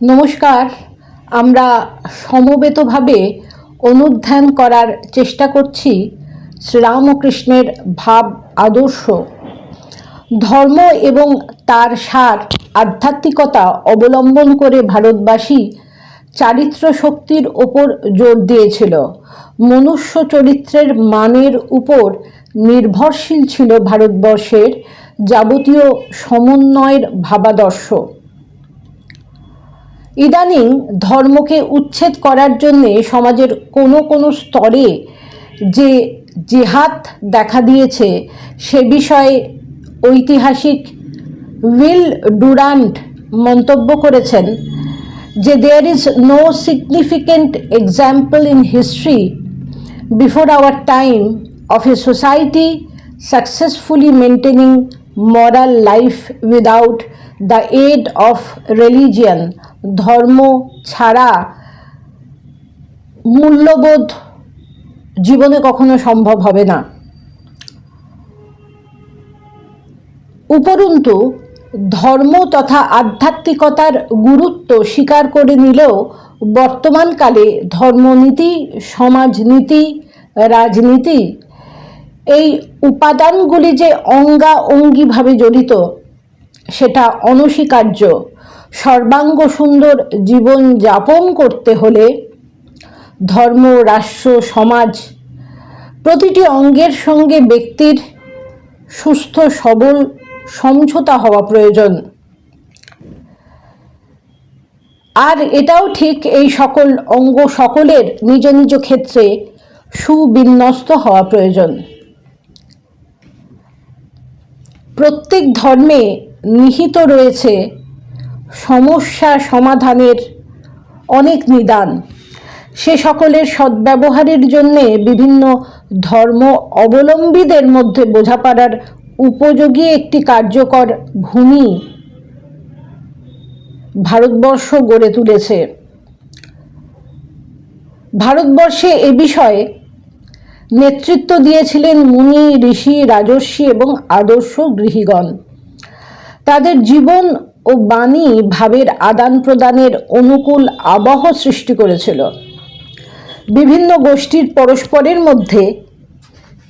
নমস্কার। আমরা সমবেতভাবে অনুধ্যান করার চেষ্টা করছি শ্রীরামকৃষ্ণের ভাব আদর্শ। ধর্ম এবং তার সার আধ্যাত্মিকতা অবলম্বন করে ভারতবাসী চারিত্র শক্তির ওপর জোর দিয়েছিল। মনুষ্য চরিত্রের মানের উপর নির্ভরশীল ছিল ভারতবর্ষের যাবতীয় সমন্বয়ের ভাবাদর্শ। ইদানিং ধর্মকে উচ্ছেদ করার জন্যে সমাজের কোনো কোনো স্তরে যে জেহাদ দেখা দিয়েছে, সে বিষয়ে ঐতিহাসিক উইল ডুরান্ট মন্তব্য করেছেন যে there is no significant example in history before our time of a society successfully maintaining moral life without the aid of religion, ধর্ম ছাড়া মূল্যবোধ জীবনে কখনো সম্ভব হবে না। উপরন্তু, ধর্ম তথা আধ্যাত্মিকতার গুরুত্ব স্বীকার করে নিলেও বর্তমানকালে ধর্মনীতি, সমাজনীতি, রাজনীতি এই উপাদানগুলি যে অঙ্গা অঙ্গিভাবে জড়িত, সেটা অনস্বীকার্য। সর্বাঙ্গ সুন্দর জীবন যাপন করতে হলে ধর্ম, রাষ্ট্র, সমাজ প্রতিটি অঙ্গের সঙ্গে ব্যক্তির সুস্থ, সবল, সমঝোতা হওয়া প্রয়োজন। আর এটাও ঠিক এই সকল অঙ্গ সকলের নিজ নিজ ক্ষেত্রে সুবিন্যস্ত হওয়া প্রয়োজন। প্রত্যেক ধর্মে নিহিত রয়েছে সমস্যা সমাধানের অনেক নিদান। সে সকলের সদ্ব্যবহারের জন্যে বিভিন্ন ধর্ম অবলম্বীদের মধ্যে বোঝাপড়ার উপযোগী একটি কার্যকর ভূমি ভারতবর্ষ গড়ে তুলেছে। ভারতবর্ষে এ বিষয়ে নেতৃত্ব দিয়েছিলেন মুনি, ঋষি, রাজর্ষি এবং আদর্শ গৃহীগণ। তাদের জীবন ও বাণী ভাবের আদান প্রদানের অনুকূল আবহ সৃষ্টি করেছিল। বিভিন্ন গোষ্ঠীর পরস্পরের মধ্যে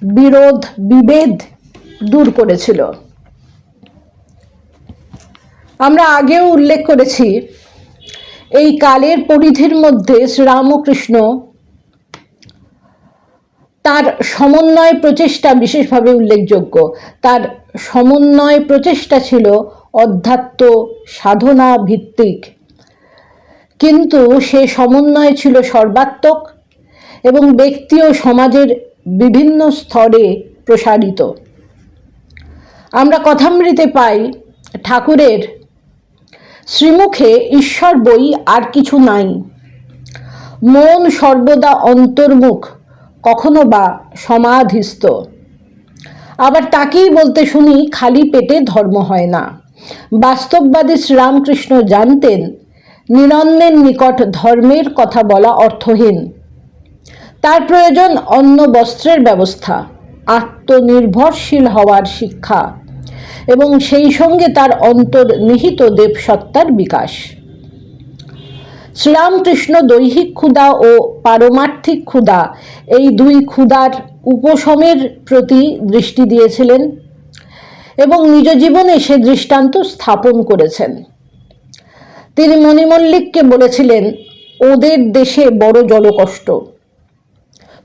বিরোধ, বিভেদ দূর করেছিল। আমরা আগেও উল্লেখ করেছি, এই কালের পরিধির মধ্যে শ্রীরামকৃষ্ণ তার সমন্বয় প্রচেষ্টা বিশেষভাবে উল্লেখযোগ্য। তার সমন্বয় প্রচেষ্টা ছিল অধ্যাত্ম সাধনা ভিত্তিক। কিন্তু সে সমন্বয় ছিল সর্বাত্মক এবং ব্যক্তি ও সমাজের বিভিন্ন স্তরে প্রসারিত। আমরা কথামৃতে পাই, ঠাকুরের শ্রীমুখে ঈশ্বর বই আর কিছু নাই। মন সর্বদা অন্তর্মুখ কখনো বা সমাধিস্থ। আবার তাকেই বলতে শুনি খালি পেটে ধর্ম হয় না। বাস্তববাদী শ্রীরামকৃষ্ণ জানতেন, নিরন্নের নিকট ধর্মের কথা বলা অর্থহীন। তার প্রয়োজন অন্ন বস্ত্রের ব্যবস্থা, আত্মনির্ভরশীল হওয়ার শিক্ষা এবং সেই সঙ্গে তার অন্তর্নিহিত দেবসত্তার বিকাশ। শ্রীরামকৃষ্ণ দৈহিক ক্ষুধা ও পারমার্থিক ক্ষুধা এই দুই ক্ষুধার উপশমের প্রতি দৃষ্টি দিয়েছিলেন এবং নিজ জীবনে সে দৃষ্টান্ত স্থাপন করেছেন। তিনি মণিমল্লিককে বলেছিলেন, ওদের দেশে বড় জলকষ্ট।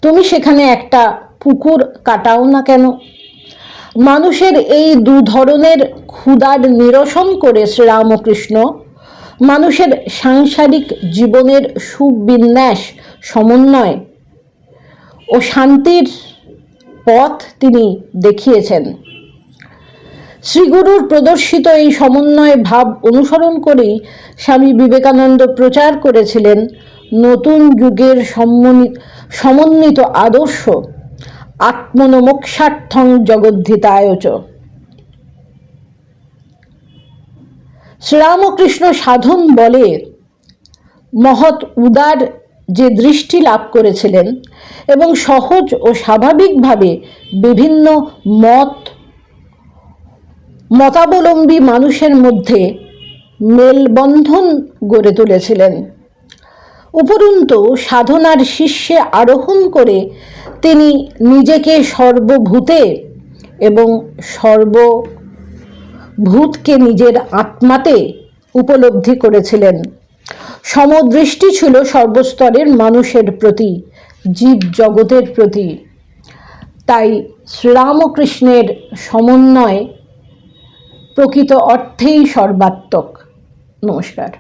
তুমি সেখানে একটা পুকুর কাটাও না কেন? মানুষের এই দু ধরনের ক্ষুধার নিরসন করে শ্রীরামকৃষ্ণ মানুষের সাংসারিক জীবনের সুবিন্যাস, সমন্বয় ও শান্তির পথ তিনি দেখিয়েছেন। শ্রীগুরুর প্রদর্শিত এই সমন্বয় ভাব অনুসরণ করেই স্বামী বিবেকানন্দ প্রচার করেছিলেন নতুন যুগের সমন্বিত আদর্শ আত্মনমোক্ষার্থং জগদ্ধিতায়চ শ্রীরামকৃষ্ণ সাধন বলে মহৎ উদার যে দৃষ্টি লাভ করেছিলেন এবং সহজ ও স্বাভাবিকভাবে বিভিন্ন মত, মতাবলম্বী মানুষের মধ্যে মেলবন্ধন গড়ে তুলেছিলেন। উপরন্তু সাধনার শীর্ষে আরোহণ করে তিনি নিজেকে সর্বভূতে এবং সর্বভূতকে নিজের আত্মাতে উপলব্ধি করেছিলেন। সমদৃষ্টি ছিল সর্বস্তরের মানুষের প্রতি জীব জগতের প্রতি। তাই শ্রীরামকৃষ্ণের সমন্বয় প্রকৃত অর্থেই সর্বাত্মক। নমস্কার।